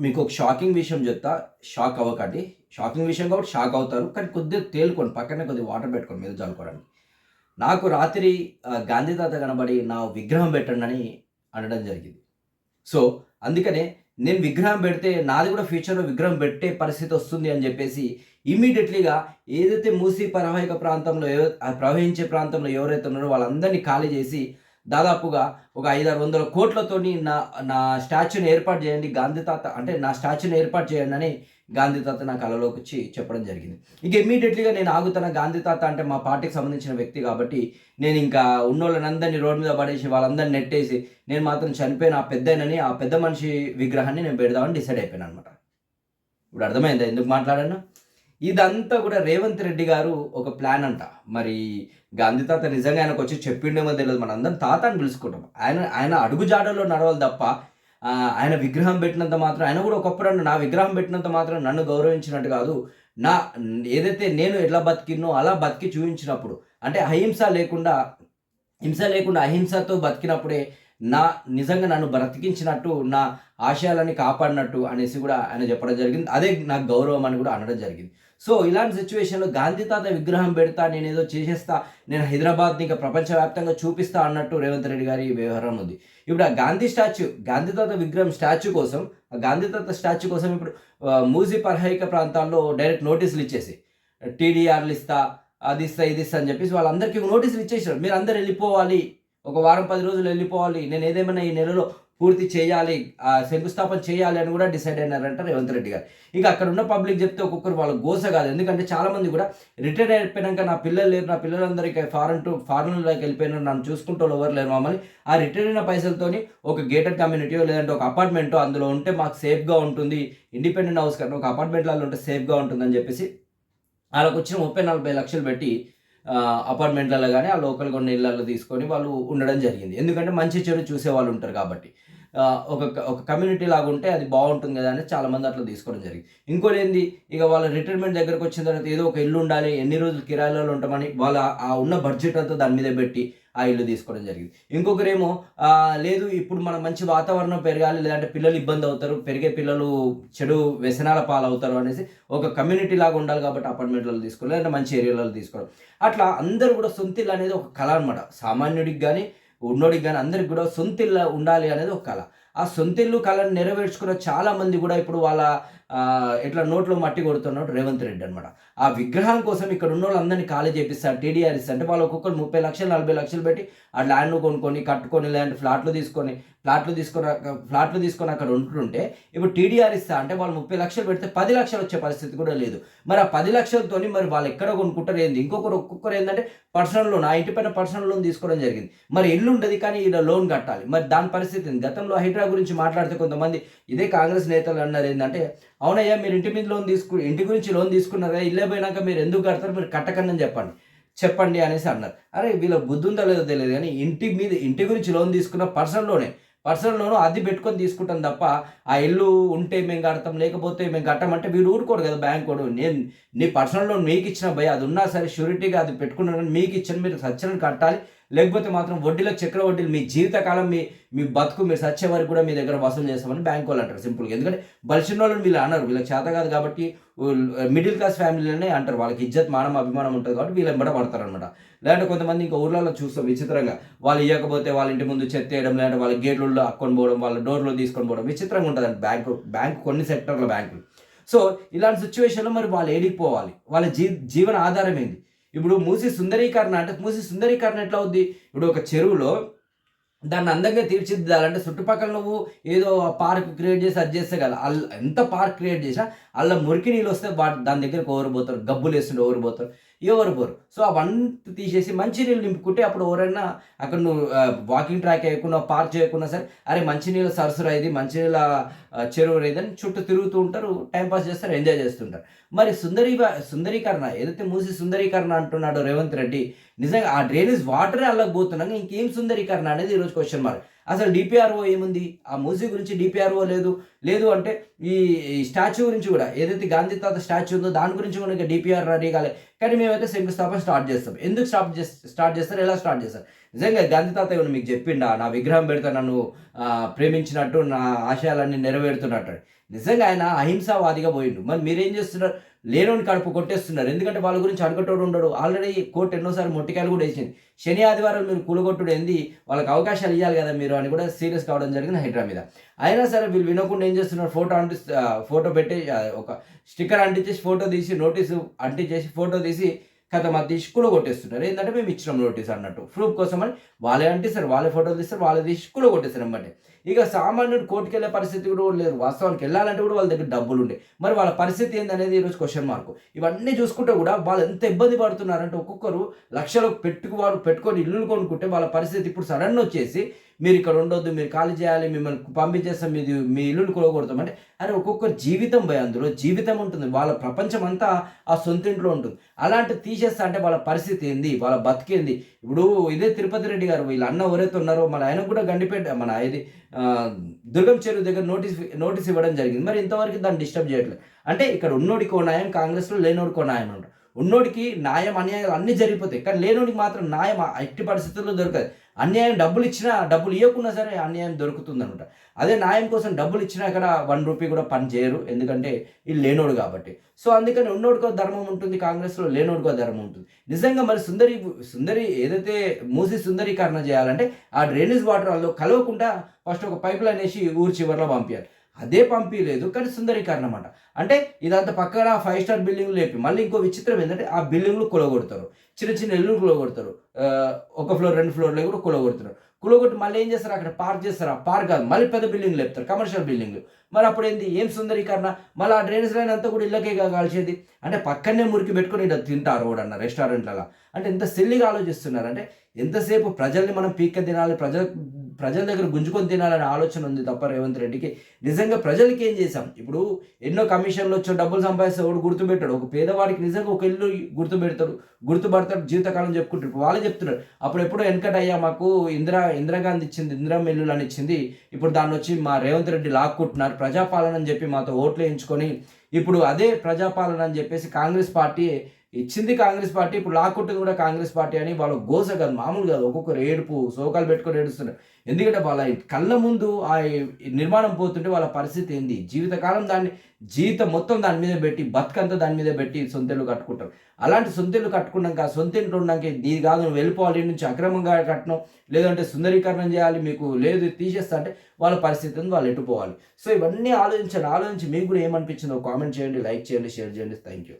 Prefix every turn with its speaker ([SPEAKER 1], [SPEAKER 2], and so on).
[SPEAKER 1] మీకు ఒక షాకింగ్ విషయం చెప్తా. షాక్ అవ్వకండి. షాకింగ్ విషయం కాబట్టి షాక్ అవుతారు. కానీ కొద్దిగా తేలుకోండి. పక్కనే కొద్దిగా వాటర్ పెట్టుకోండి మీద చల్లుకోవడానికి నాకు రాత్రి గాంధీ తాత కనబడి నా విగ్రహం పెట్టండి అని అనడం జరిగింది. సో అందుకనే నేను విగ్రహం పెడితే నాది కూడా ఫ్యూచర్లో విగ్రహం పెట్టే పరిస్థితి వస్తుంది అని చెప్పేసి ఇమీడియట్లీగా ఏదైతే మూసీ ప్రవాహిక ప్రాంతంలో ఎవ- ప్రవహించే ప్రాంతంలో ఎవరైతే ఉన్నారో వాళ్ళందరినీ ఖాళీ చేసి దాదాపుగా ఒక ఐదారు వందల కోట్లతోని నా నా స్టాచ్యూని ఏర్పాటు చేయండి గాంధీ తాత అంటే నా స్టాచ్యూని ఏర్పాటు చేయండి అని గాంధీ తాత నా కళలోకి వచ్చి చెప్పడం జరిగింది. ఇంక ఇమీడియట్లీగా నేను ఆగుతున్న గాంధీ తాత అంటే మా పార్టీకి సంబంధించిన వ్యక్తి కాబట్టి నేను ఇంకా ఉన్నోళ్ళనందరినీ రోడ్డు మీద పడేసి వాళ్ళందరినీ నెట్టేసి నేను మాత్రం చనిపోయిన ఆ పెద్దనని ఆ పెద్ద మనిషి విగ్రహాన్ని నేను పెడదామని డిసైడ్ అయిపోయాను అనమాట ఇప్పుడు అర్థమైందా? ఎందుకు మాట్లాడాను? ఇదంతా కూడా రేవంత్ రెడ్డి గారు ఒక ప్లాన్ అంట. మరి గాంధీ తాత నిజంగా ఆయనకు వచ్చి చెప్పిండేమో తెలియదు. మన అందరం తాత అని పిలుచుకుంటాం. ఆయన ఆయన అడుగు జాడలో నడవాలి తప్ప ఆయన విగ్రహం పెట్టినంత మాత్రం ఆయన కూడా ఒకప్పుడు నా విగ్రహం పెట్టినంత మాత్రం నన్ను గౌరవించినట్టు కాదు. నా ఏదైతే నేను ఎట్లా బతికినో అలా బతికి చూపించినప్పుడు అంటే అహింస లేకుండా హింస లేకుండా అహింసతో బతికినప్పుడే నా నిజంగా నన్ను బ్రతికించినట్టు నా ఆశయాలని కాపాడినట్టు అనేసి కూడా ఆయన చెప్పడం జరిగింది. అదే నాకు గౌరవం అని కూడా అనడం జరిగింది. సో ఇలాంటి సిచ్యువేషన్లో గాంధీ తాత విగ్రహం పెడతా నేను ఏదో చేసేస్తా నేను హైదరాబాద్ని ఇంకా ప్రపంచవ్యాప్తంగా చూపిస్తా అన్నట్టు రేవంత్ రెడ్డి గారి వ్యవహారం ఉంది. ఇప్పుడు ఆ గాంధీ స్టాచ్యూ గాంధీ తాత విగ్రహం స్టాచ్యూ కోసం ఆ గాంధీ తాత స్టాచ్యూ కోసం ఇప్పుడు మూజీ పర్హైక ప్రాంతాల్లో డైరెక్ట్ నోటీసులు ఇచ్చేసి టీడీఆర్లు ఇస్తా అది ఇస్తా ఇది ఇస్తా అని చెప్పేసి వాళ్ళందరికీ నోటీసులు ఇచ్చేసారు మీరు అందరు వెళ్ళిపోవాలి ఒక వారం పది రోజులు వెళ్ళిపోవాలి. నేను ఏదేమైనా ఈ నెలలో పూర్తి చేయాలి ఆ శంకుస్థాపన చేయాలి అని కూడా డిసైడ్ అయినారంట రేవంత్ రెడ్డి గారు. ఇక అక్కడ ఉన్న పబ్లిక్ చెప్తే ఒక్కొక్కరు వాళ్ళ గోస కాదు. ఎందుకంటే చాలామంది కూడా రిటైర్ అయిపోయినాక నా పిల్లలు లేరు నా పిల్లలందరికీ ఫారెన్ టు ఫారెన్లోకి వెళ్ళిపోయినారు నన్ను చూసుకుంటూ ఎవరు లేరు మమ్మల్ని. ఆ రిటైర్ అయిన పైసలతోని ఒక గేటెడ్ కమ్యూనిటీయో లేదంటే ఒక అపార్ట్మెంటో అందులో ఉంటే మాకు సేఫ్గా ఉంటుంది. ఇండిపెండెంట్ హౌస్ కన్నా ఒక అపార్ట్మెంట్లలో ఉంటే సేఫ్గా ఉంటుందని చెప్పేసి వాళ్ళకు వచ్చిన ముప్పై నలభై లక్షలు పెట్టి అపార్ట్మెంట్లలో కానీ ఆ లోకల్ కొన్ని ఇళ్ళల్లో తీసుకొని వాళ్ళు ఉండడం జరిగింది. ఎందుకంటే మంచి చెడు చూసే వాళ్ళు ఉంటారు కాబట్టి. ఒక ఒక కమ్యూనిటీ లాగా ఉంటే అది బాగుంటుంది కదా అని చాలామంది అట్లా తీసుకోవడం జరిగింది. ఇంకోటి ఏంది? ఇక వాళ్ళ రిటైర్మెంట్ దగ్గరకు వచ్చిన తర్వాత ఏదో ఒక ఇల్లు ఉండాలి ఎన్ని రోజులు కిరాయిలలో ఉంటామని వాళ్ళ ఆ ఉన్న బడ్జెట్ అంతా దాని మీద పెట్టి ఆ ఇల్లు తీసుకోవడం జరిగింది. ఇంకొకరేమో లేదు ఇప్పుడు మనం మంచి వాతావరణం పెరగాలి లేదంటే పిల్లలు ఇబ్బంది అవుతారు పెరిగే పిల్లలు చెడు వ్యసనాల పాలవుతారు అనేసి ఒక కమ్యూనిటీ లాగా ఉండాలి కాబట్టి అపార్ట్మెంట్లలో తీసుకోవాలి లేదంటే మంచి ఏరియాలలో తీసుకోవడం. అట్లా అందరూ కూడా సొంత ఇల్లు అనేది ఒక కళ అనమాట సామాన్యుడికి కానీ ఉన్నోడికి కానీ అందరికి కూడా సొంత ఇల్లు ఉండాలి అనేది ఒక కళ. ఆ సొంత ఇల్లు కళను నెరవేర్చుకున్న చాలామంది కూడా ఇప్పుడు వాళ్ళ ఎట్లా ఇట్లా నోట్లో మట్టి కొడుతున్నాడు రేవంత్ రెడ్డి అనమాట ఆ విగ్రహం కోసం ఇక్కడ ఉన్న వాళ్ళందరినీ ఖాళీ చేపిస్తారు. టీడీఆర్ అంటే వాళ్ళు ఒక్కొక్కరు ముప్పై లక్షలు నలభై లక్షలు పెట్టి ఆ ల్యాండ్ కొనుక్కొని కట్టుకొని లేదంటే ఫ్లాట్లు తీసుకొని ఫ్లాట్లు తీసుకొని ఫ్లాట్లు తీసుకొని అక్కడ ఉంటుంటే ఇప్పుడు టీడీఆర్ ఇస్తా అంటే వాళ్ళు ముప్పై లక్షలు పెడితే పది లక్షలు వచ్చే పరిస్థితి కూడా లేదు. మరి ఆ పది లక్షలతోని మరి వాళ్ళు ఎక్కడ కొనుక్కుంటారు ఏంది? ఇంకొకరు ఒక్కొక్కరు ఏంటంటే పర్సనల్ లోన్ ఆ ఇంటి పైన పర్సనల్ లోన్ తీసుకోవడం జరిగింది. మరి ఇల్లు ఉండదు కానీ ఇలా లోన్ కట్టాలి. మరి దాని పరిస్థితి గతంలో హైడ్రా గురించి మాట్లాడితే కొంతమంది ఇదే కాంగ్రెస్ నేతలు అన్నారు ఏంటంటే అవునయ్యా మీరు ఇంటి మీద లోన్ తీసుకు ఇంటి గురించి లోన్ తీసుకున్నారా ఇల్లే పోయినాక మీరు ఎందుకు కడతారు? మీరు కట్టకండి చెప్పండి. చెప్పండి అనేసి అన్నారు. అరే వీళ్ళ బుద్ధి ఉందో లేదో తెలియదు కానీ ఇంటి మీద ఇంటి గురించి లోన్ తీసుకున్న పర్సనల్లోనే పర్సనల్ లోన్ అది పెట్టుకొని తీసుకుంటాం తప్ప ఆ ఇల్లు ఉంటే మేము కడతాం లేకపోతే మేము కట్టమంటే వీడు ఊరుకోడు కదా బ్యాంక్ వాడు. నేను నీ పర్సనల్ లోన్ మీకు ఇచ్చిన భయ అది ఉన్నా సరే షూరిటీగా అది పెట్టుకున్నాను మీకు ఇచ్చిన మీరు సత్యనం కట్టాలి లేకపోతే మాత్రం వడ్డీలో చక్ర వడ్డీలు మీ జీవితకాలం మీ మీ బతుకు మీరు సచ్చే వరకు కూడా మీ దగ్గర వసూలు చేస్తామని బ్యాంక్ వాళ్ళు అంటారు. సింపుల్గా. ఎందుకంటే బలిసిన వాళ్ళని వీళ్ళు అన్నారు వీళ్ళకి చేత కాదు కాబట్టి మిడిల్ క్లాస్ ఫ్యామిలీలోనే అంటారు. వాళ్ళకి ఇజ్జత్ మానం అభిమానం ఉంటుంది కాబట్టి వీళ్ళు ఎంబడ పడతారు అనమాట లేదంటే కొంతమంది ఇంకా ఊర్లలో చూస్తాం విచిత్రంగా. వాళ్ళు ఇవ్వకపోతే వాళ్ళ ఇంటి ముందు చెత్త వేయడం లేదంటే వాళ్ళ గేట్లలో అక్కొని పోవడం వాళ్ళ డోర్లో తీసుకొని పోవడం విచిత్రంగా ఉంటుంది బ్యాంకు బ్యాంకు కొన్ని సెక్టర్ల బ్యాంకులు. సో ఇలాంటి సిచ్యువేషన్లో మరి వాళ్ళు ఏడికి పోవాలి. వాళ్ళ జీ జీవన ఆధారం ఏంది? ఇప్పుడు మూసి సుందరీకరణ అంటే మూసి సుందరీకరణ ఎట్లా అవుద్ది? ఇప్పుడు ఒక చెరువులో దాన్ని అందంగా తీర్చిదిద్దాలంటే చుట్టుపక్కల నువ్వు ఏదో పార్క్ క్రియేట్ చేసి అది చేస్తే కదా అల్ల ఎంత పార్క్ క్రియేట్ చేసినా అలా మురికి నీళ్ళు వస్తే వాటి దాని దగ్గరికి ఓరిపోతారు పోతారు? గబ్బులు వేస్తుండే ఓరిపోతారు ఎవరు పోరు. సో అవంతా తీసేసి మంచినీళ్ళు నింపుకుంటే అప్పుడు ఎవరైనా అక్కడ నువ్వు వాకింగ్ ట్రాక్ వేయకుండా పార్క్ చేయకుండా సరే అరే మంచినీళ్ళ సరసర ఇది మంచినీళ్ళ చెరువు చెరువు అని చుట్టూ తిరుగుతూ ఉంటారు టైంపాస్ చేస్తారు ఎంజాయ్ చేస్తుంటారు. మరి సుందరీ సుందరీకరణ ఏదైతే మూసి సుందరీకరణ అంటున్నాడో రేవంత్ రెడ్డి నిజంగా ఆ డ్రైనేజ్ వాటరే అల్లకపోతున్నాక ఇంకేం సుందరీకరణ అనేది ఈరోజు క్వశ్చన్ మార్క్ అసలు డిపిఆర్ఓ ఏముంది? ఆ మూసీ గురించి డిపిఆర్ఓ లేదు. లేదు అంటే ఈ స్టాచ్యూ గురించి కూడా ఏదైతే గాంధీ తాత స్టాచ్యూ ఉందో దాని గురించి కూడా ఇంకా డిపిఆర్ రెడీ కాలే. కానీ మేమైతే శంకుస్థాపన స్టార్ట్ చేస్తాం. ఎందుకు స్టార్ట్ చేస్తా స్టార్ట్ చేస్తారు? ఎలా స్టార్ట్ చేస్తారు? నిజంగా గాంధీ తాత మీకు చెప్పిండా నా విగ్రహం పెడతా నన్ను ప్రేమించినట్టు నా ఆశయాలన్నీ నెరవేరుతున్నట్టు. నిజంగా ఆయన అహింసావాదిగా పోయిండు. మరి మీరేం చేస్తున్నారు? లేనోని కడుపు కొట్టేస్తున్నారు. ఎందుకంటే వాళ్ళ గురించి అడగటోడు ఉండడు. ఆల్రెడీ కోర్టు ఎన్నోసార్లు మొట్టికాయలు కూడా వేసింది. శని ఆదివారం మీరు కూలగొట్టుడు ఏంది? వాళ్ళకి అవకాశాలు ఇవ్వాలి కదా మీరు అని కూడా సీరియస్ కావడం జరిగింది హైడ్రా మీద. అయినా సరే వీళ్ళు వినకుండా ఏం చేస్తున్నారు? ఫోటో అంటి ఫోటో పెట్టి ఒక స్టిక్కర్ అంటించేసి ఫోటో తీసి నోటీసు అంటించేసి ఫోటో తీసి కథ మా తీసి కొట్టేస్తున్నారు ఏంటంటే మేము ఇచ్చినాం నోటీస్ అన్నట్టు. ప్రూఫ్ కోసం అని వాళ్ళే అంటిస్తారు వాళ్ళే ఫోటోలు తీస్తారు వాళ్ళే తీసి కూడా కొట్టేస్తారు అనమాట ఇక సామాన్యుడు కోర్టుకు వెళ్ళే పరిస్థితి కూడా లేదు. వాస్తవానికి వెళ్ళాలంటే కూడా వాళ్ళ దగ్గర డబ్బులు ఉండే. మరి వాళ్ళ పరిస్థితి ఏందనేది ఈరోజు క్వశ్చన్ మార్క్ ఇవన్నీ చూసుకుంటే కూడా వాళ్ళు ఎంత ఇబ్బంది పడుతున్నారంటే ఒక్కొక్కరు లక్షలు పెట్టుకువాడు పెట్టుకొని ఇల్లులు కొనుక్కుంటే వాళ్ళ పరిస్థితి ఇప్పుడు సడన్ వచ్చేసి మీరు ఇక్కడ ఉండొద్దు మీరు ఖాళీ చేయాలి మిమ్మల్ని పంపించేస్తాం మీది మీ ఇల్లులు కొలగొడతాం అంటే అరే ఒక్కొక్కరు జీవితం పోయి అందులో జీవితం ఉంటుంది. వాళ్ళ ప్రపంచం అంతా ఆ సొంతింట్లో ఉంటుంది. అలాంటి తీసేస్తా అంటే వాళ్ళ పరిస్థితి ఏంది? వాళ్ళ బతికేంది ఇప్పుడు ఇదే తిరుపతి రెడ్డి గారు వీళ్ళ అన్న ఎవరైతే ఉన్నారో మన ఆయనకు కూడా గండిపేట మన ఇది దుర్గం చెరువు దగ్గర నోటీస్ నోటీస్ ఇవ్వడం జరిగింది. మరి ఇంతవరకు దాన్ని డిస్టర్బ్ చేయట్లేదు. అంటే ఇక్కడ ఉన్నోడికో న్యాయం కాంగ్రెస్లో లేనోడికో న్యాయం అంటారు. ఉన్నోడికి న్యాయం అన్యాయాలు అన్నీ జరిగిపోతాయి. కానీ లేనోడికి మాత్రం న్యాయం ఎట్టి పరిస్థితుల్లో దొరకదు. అన్యాయం డబ్బులు ఇచ్చినా డబ్బులు ఇవ్వకున్నా సరే అన్యాయం దొరుకుతుంది అనమాట అదే న్యాయం కోసం డబ్బులు ఇచ్చినా కూడా వన్ రూపీ కూడా పని చేయరు. ఎందుకంటే ఇది లేనోడు కాబట్టి. సో అందుకని ఉన్నోడికో ధర్మం ఉంటుంది కాంగ్రెస్లో లేనోడికో ధర్మం ఉంటుంది. నిజంగా మరి సుందరి సుందరి ఏదైతే మూసి సుందరీకరణ చేయాలంటే ఆ డ్రైనేజ్ వాటర్ వాళ్ళు కలవకుండా ఫస్ట్ ఒక పైప్ లైన్ వేసి ఊరి చివరిలో పంపించాలి. అదే పంపించలేదు కానీ సుందరీకరణ అనమాట అంటే ఇదంతా పక్కన ఫైవ్ స్టార్ బిల్డింగ్లు లేపి మళ్ళీ ఇంకో విచిత్రం ఏంటంటే ఆ బిల్డింగ్లు కొలగొడతారు. చిన్న చిన్న ఇల్లు కొలగొడతారు. ఒక ఫ్లోర్ రెండు ఫ్లోర్లు కూడా కొలగొడతారు. కులగొట్టి మళ్ళీ ఏం చేస్తారు? అక్కడ పార్క్ చేస్తారు. ఆ పార్క్ కాదు మళ్ళీ పెద్ద బిల్డింగ్ లేపుతారు కమర్షియల్ బిల్డింగ్ మరి అప్పుడు ఏంది ఏం సుందరీకరణ? మళ్ళీ ఆ డ్రైనేజ్ లైన్ అంతా కూడా ఇళ్ళకే కాల్చేది. అంటే పక్కనే మురికి పెట్టుకొని ఇట్లా తింటారు కూడా అన్న రెస్టారెంట్లలో అంటే ఎంత సిల్లిగా ఆలోచిస్తున్నారు అంటే ఎంతసేపు ప్రజల్ని మనం పీక్క తినాలి ప్రజల ప్రజల దగ్గర గుంజుకొని తినాలనే ఆలోచన ఉంది తప్ప రేవంత్ రెడ్డికి. నిజంగా ప్రజలకి ఏం చేశాం? ఇప్పుడు ఎన్నో కమిషన్లు వచ్చి డబ్బులు సంపాదిస్తే ఒకడు గుర్తుపెట్టాడు? ఒక పేదవాడికి నిజంగా ఒక ఇల్లు గుర్తుపెడతాడు గుర్తుపడతాడు జీవితకాలం చెప్పుకుంటారు ఇప్పుడు వాళ్ళే చెప్తున్నారు అప్పుడు ఎప్పుడో వెనకట అయ్యా మాకు ఇందిరా ఇందిరాగాంధీ ఇచ్చింది ఇందిరా మిల్లులు అని ఇచ్చింది. ఇప్పుడు దాన్ని వచ్చి మా రేవంత్ రెడ్డి లాక్కుంటున్నారు ప్రజాపాలన అని చెప్పి మాతో ఓట్లు వేయించుకొని ఇప్పుడు అదే ప్రజాపాలన అని చెప్పేసి కాంగ్రెస్ పార్టీ ఇచ్చింది కాంగ్రెస్ పార్టీ ఇప్పుడు లాక్కుంటుంది కూడా కాంగ్రెస్ పార్టీ అని వాళ్ళ గోస కాదు మామూలు కాదు ఒక్కొక్కరు ఏడుపు శోకాలు పెట్టుకొని ఏడుస్తున్నారు. ఎందుకంటే వాళ్ళ కళ్ళ ముందు ఆ నిర్మాణం పోతుంటే వాళ్ళ పరిస్థితి ఏంది? జీవితకాలం దాన్ని జీవితం మొత్తం దాని మీద పెట్టి బతుకంతా దాని మీద పెట్టి సొంతలు కట్టుకుంటారు. అలాంటి సొంతలు కట్టుకున్నాక సొంత ఇంట్లో ఉన్నాక ఇది కాదు నువ్వు వెళ్ళిపోవాలి నుంచి అక్రమంగా కట్టడం లేదంటే సుందరీకరణం చేయాలి మీకు లేదు తీసేస్తా అంటే వాళ్ళ పరిస్థితి ఉంది వాళ్ళు ఎటుపోవాలి సో ఇవన్నీ ఆలోచించండి ఆలోచించి మీకు కూడా ఏమనిపించిందో కామెంట్ చేయండి లైక్ చేయండి షేర్ చేయండి. Thank you